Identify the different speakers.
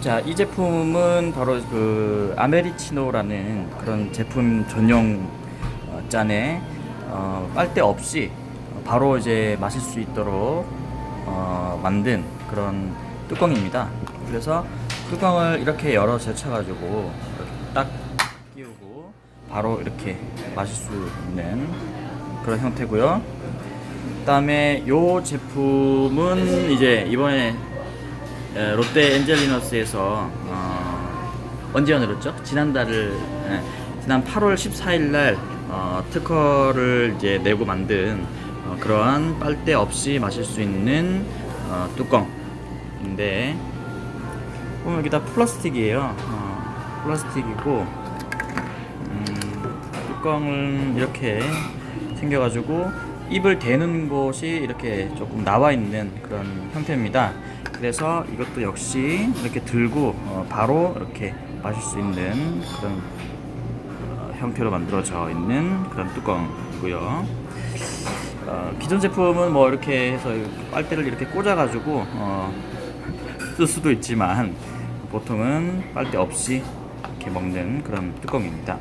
Speaker 1: 자, 이 제품은 바로 그 아메리치노라는 그런 제품 전용 어, 잔에 어, 빨대 없이 바로 이제 마실 수 있도록 어, 만든 그런 뚜껑입니다. 그래서 뚜껑을 이렇게 열어 제쳐가지고 딱 끼우고 바로 이렇게 마실 수 있는 그런 형태고요. 그다음에 요 제품은 이제 이번에 에, 롯데 엔젤리너스에서 어, 언제 열렸죠? 지난달을 에, 지난 8월 14일 날 어, 특허를 이제 내고 만든 어, 그러한 빨대 없이 마실 수 있는 어, 뚜껑인데 보면 여기 다 플라스틱이에요. 어, 플라스틱이고 음, 뚜껑을 이렇게 생겨가지고 입을 대는 곳이 이렇게 조금 나와 있는 그런 형태입니다. 그래서 이것도 역시 이렇게 들고 어, 바로 이렇게 마실 수 있는 그런 어, 형태로 만들어져 있는 그런 뚜껑이고요. 어, 기존 제품은 뭐 이렇게 해서 빨대를 이렇게 꽂아가지고 어, 쓸 수도 있지만 보통은 빨대 없이 이렇게 먹는 그런 뚜껑입니다.